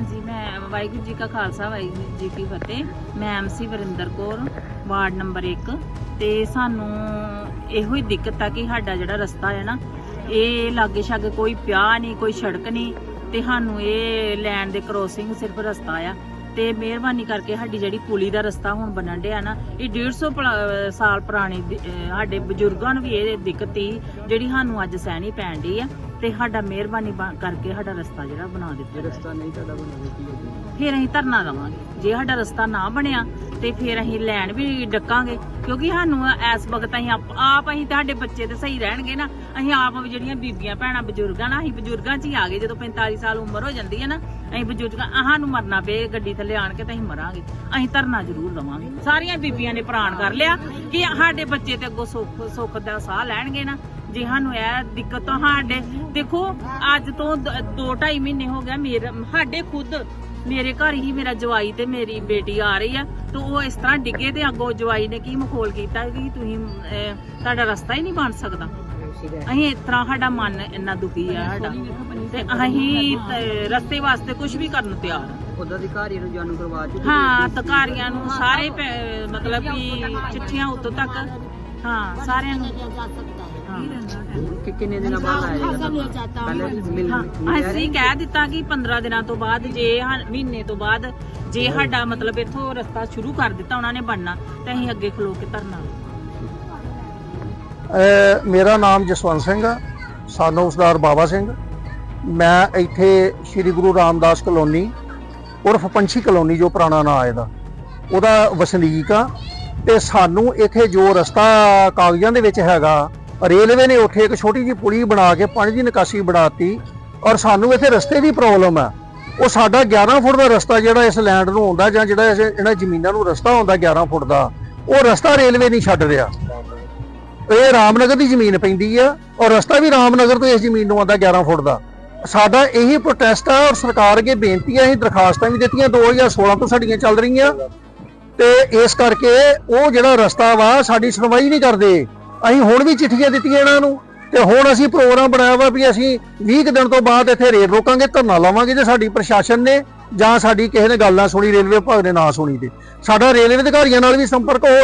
ਜੀ ਕਾ ਖਾਲਸਾ, ਵਾਹਿਗੁਰੂ ਜੀ ਕੀ ਫਤਿਹ। ਮੈਂ MC Varinder Kaur, ward number 1 ਤੇ ਸਾਨੂੰ ਇਹੋ ਹੀ ਦਿੱਕਤ ਆ ਕਿ ਸਾਡਾ ਜਿਹੜਾ ਰਸਤਾ ਹੈ ਨਾ, ਇਹ ਲਾਗੇ ਛਾਗੇ ਕੋਈ ਪਿਆ ਨਹੀਂ, ਕੋਈ ਸੜਕ ਨਹੀਂ, ਤੇ ਸਾਨੂੰ ਇਹ ਲੈਣ ਦੇ ਕ੍ਰੋਸਿੰਗ ਸਿਰਫ ਰਸਤਾ ਆ। ਤੇ ਮਿਹਰਬਾਨੀ ਕਰਕੇ ਸਾਡੀ ਜਿਹੜੀ ਪੁਲੀ ਦਾ ਰਸਤਾ ਹੁਣ ਬਣਨ ਡਿਆ ਨਾ, ਇਹ 150 ਪਲਾ- ਸਾਲ ਪੁਰਾਣੀ ਸਾਡੇ ਬਜ਼ੁਰਗਾਂ ਨੂੰ ਵੀ ਇਹ ਦਿੱਕਤ ਸੀ, ਜਿਹੜੀ ਸਾਨੂੰ ਅੱਜ ਸਹਿਣੀ ਪੈਣ ਡਈ ਆ। ਤੇ ਸਾਡਾ ਮਿਹਰਬਾਨੀ ਬਣ- ਕਰਕੇ ਸਾਡਾ ਰਸਤਾ ਜਿਹੜਾ ਬਣਾ ਦਿੱਤਾ। ਰਸਤਾ ਨਹੀਂ ਤੁਹਾਡਾ ਬਣਾਇਆ ਕੀ ਫਿਰ ਅਸੀਂ ਧਰਨਾ ਦੇਵਾਂਗੇ। ਜੇ ਸਾਡਾ ਰਸਤਾ ਨਾ ਬਣਿਆ ਤੇ ਫਿਰ ਅਸੀਂ ਲੈਣ ਵੀ ਡੱਕਾਂਗੇ। ਕਿਉਂਕਿ ਸਾਨੂੰ ਇਸ ਵਕਤ ਅਸੀਂ ਆਪ ਆਪ ਅਸੀਂ ਤੁਹਾਡੇ ਬੱਚੇ ਤੇ ਸਹੀ ਰਹਿਣਗੇ ਨਾ। ਅਸੀਂ ਆਪ ਵੀ ਜਿਹੜੀਆਂ ਬੀਬੀਆਂ ਭੈਣਾਂ ਬਜ਼ੁਰਗਾਂ ਨਾ ਅਸੀਂ ਬਜ਼ੁਰਗਾਂ 'ਚ ਹੀ ਆ ਗਏ। ਜਦੋਂ 45 ਸਾਲ ਉਮਰ ਹੋ ਜਾਂਦੀ ਹੈ ਨਾ ਅਸੀਂ ਬਜ਼ੁਰਗਾਂ ਆਹ ਸਾਨੂੰ ਮਰਨਾ ਪਏ ਗੱਡੀ ਥੱਲੇ ਆਣ ਕੇ ਤਾਂ ਅਸੀਂ ਮਰਾਂਗੇ। ਅਸੀਂ ਧਰਨਾ ਜ਼ਰੂਰ ਦੇਵਾਂਗੇ। ਸਾਰੀਆਂ ਬੀਬੀਆਂ ਨੇ ਪ੍ਰਾਣ ਕਰ ਲਿਆ ਕਿ ਸਾਡੇ ਬੱਚੇ ਤੇ ਅੱਗੋਂ ਸੁੱਖ ਸੁੱਖ ਦਾ ਸਾਹ ਲੈਣਗੇ ਨਾ। ਜੇ ਸਾਨੂੰ ਇਹ ਦਿੱਕਤ ਤਾਂ ਸਾਡੇ ਦੇਖੋ ਅੱਜ ਤੋਂ 2.5 ਮਹੀਨੇ ਹੋ ਗਿਆ ਮੇਰੇ ਸਾਡੇ ਖੁਦ ਮੇਰੇ ਘਰ ਹੀ ਮੇਰਾ ਜਵਾਈ ਤੇ ਮੇਰੀ ਬੇਟੀ ਆ ਰਹੀ ਆ ਤੇ ਉਹ ਇਸ ਤਰ੍ਹਾਂ ਡਿੱਗੇ ਤੇ ਅੱਗੋਂ ਜਵਾਈ ਨੇ ਕੀ ਮਖੌਲ ਕੀਤਾ ਕਿ ਤੁਸੀਂ ਤੁਹਾਡਾ ਰਸਤਾ ਹੀ ਨਹੀਂ ਬਣ ਸਕਦਾ। ਅਸੀਂ ਇਸ ਤਰ੍ਹਾਂ ਸਾਡਾ ਮਨ ਇੰਨਾ ਦੁਖੀ ਆ ਸਾਡਾ। ਤੇ ਅਸੀਂ ਰਸਤੇ ਵਾਸਤੇ ਕੁਝ ਵੀ ਕਰਨ ਨੂੰ ਤਿਆਰ ਆ। ਉਹਦਾ ਅਧਿਕਾਰੀ ਨੂੰ ਜਾਣੂ ਕਰਵਾ ਚੁੱਕੇ ਹਾਂ ਅਧਿਕਾਰੀਆਂ ਨੂੰ ਸਾਰੇ ਮਤਲਬ ਕਿ ਚਿੱਠੀਆਂ ਉੱਤੋਂ ਤੱਕ ਹਾਂ ਸਾਰਿਆਂ ਨੂੰ। ਹਾਂ? ਕਿ ਕਿੰਨੇ ਦਿਨਾਂ ਬਾਅਦ ਆਏਗਾ? ਪਹਿਲੇ ਮਿਲ ਅਸੀਂ ਕਹਿ ਦਿੱਤਾ ਕਿ 15 ਦਿਨਾਂ ਤੋਂ ਬਾਅਦ ਜੇ ਮਹੀਨੇ ਤੋਂ ਬਾਅਦ ਜੇ ਸਾਡਾ ਮਤਲਬ ਇੱਥੋਂ ਰਸਤਾ ਸ਼ੁਰੂ ਕਰ ਦਿੱਤਾ ਉਹਨਾਂ ਨੇ ਬਣਨਾ ਤੇ ਅਸੀਂ ਅੱਗੇ ਖਲੋ ਕੇ ਧਰਨਾ। ਅਹ ਮੇਰਾ ਨਾਮ ਜਸਵੰਤ ਸਿੰਘ ਆ। ਸਾਨੂੰ ਸਰਦਾਰ ਬਾਬਾ ਸਿੰਘ। ਮੈਂ ਇੱਥੇ ਸ੍ਰੀ ਗੁਰੂ ਰਾਮਦਾਸ ਕਲੋਨੀ ਉਰਫ ਪੰਛੀ ਕਲੋਨੀ ਜੋ ਪੁਰਾਣਾ ਨਾਂ ਹੈ ਇਹਦਾ ਉਹਦਾ ਵਸਨੀਕ ਆ। ਤੇ ਸਾਨੂੰ ਇੱਥੇ ਜੋ ਰਸਤਾ ਕਾਗਜ਼ਾਂ ਦੇ ਵਿੱਚ ਹੈਗਾ, ਰੇਲਵੇ ਨੇ ਉੱਥੇ ਇੱਕ ਛੋਟੀ ਜਿਹੀ ਪੁਲੀ ਬਣਾ ਕੇ ਪਾਣੀ ਦੀ ਨਿਕਾਸੀ ਬਣਾਤੀ ਔਰ ਸਾਨੂੰ ਇੱਥੇ ਰਸਤੇ ਦੀ ਪ੍ਰੋਬਲਮ ਹੈ। ਉਹ ਸਾਡਾ 11 ਫੁੱਟ ਦਾ ਰਸਤਾ ਜਿਹੜਾ ਇਸ ਲੈਂਡ ਨੂੰ ਆਉਂਦਾ ਜਾਂ ਜਿਹੜਾ ਇਹਨਾਂ ਜ਼ਮੀਨਾਂ ਨੂੰ ਰਸਤਾ ਆਉਂਦਾ 11 ਫੁੱਟ ਦਾ, ਉਹ ਰਸਤਾ ਰੇਲਵੇ ਨਹੀਂ ਛੱਡ ਰਿਹਾ। ਇਹ ਰਾਮਨਗਰ ਦੀ ਜ਼ਮੀਨ ਪੈਂਦੀ ਆ ਔਰ ਰਸਤਾ ਵੀ ਰਾਮਨਗਰ ਤੋਂ ਇਸ ਜ਼ਮੀਨ ਨੂੰ ਆਉਂਦਾ 11 ਫੁੱਟ ਦਾ। ਸਾਡਾ ਇਹੀ ਪ੍ਰੋਟੈਸਟ ਆ ਔਰ ਸਰਕਾਰ ਅੱਗੇ ਬੇਨਤੀ ਆ, ਅਸੀਂ ਦਰਖਾਸਤਾਂ ਵੀ ਦਿੱਤੀਆਂ 2016 ਤੋਂ ਸਾਡੀਆਂ ਚੱਲ ਰਹੀਆਂ। ਤੇ ਇਸ ਕਰਕੇ ਉਹ ਜਿਹੜਾ ਰਸਤਾ ਵਾ, ਸਾਡੀ ਸੁਣਵਾਈ ਨਹੀਂ ਕਰਦੇ। ਅਸੀਂ ਹੁਣ ਵੀ ਚਿੱਠੀਆਂ ਦਿੱਤੀਆਂ ਇਹਨਾਂ ਨੂੰ ਤੇ ਹੁਣ ਅਸੀਂ ਪ੍ਰੋਗਰਾਮ ਬਣਾਇਆ ਵਾ ਵੀ ਅਸੀਂ 20 ਕੁ ਦਿਨ ਤੋਂ ਬਾਅਦ ਇੱਥੇ ਰੇਲ ਰੋਕਾਂਗੇ, ਧਰਨਾ ਲਾਵਾਂਗੇ ਜੇ ਸਾਡੀ ਪ੍ਰਸ਼ਾਸਨ ਨੇ ਜਾਂ ਸਾਡੀ ਕਿਸੇ ਨੇ ਗੱਲ ਨਾ ਸੁਣੀ ਰੇਲਵੇ ਵਿਭਾਗ ਨੇ ਨਾ ਸੁਣੀ ਤੇ। ਸਾਡਾ ਰੇਲਵੇ ਅਧਿਕਾਰੀਆਂ ਨਾਲ ਵੀ ਸੰਪਰਕ ਹੋ ਰਿਹਾ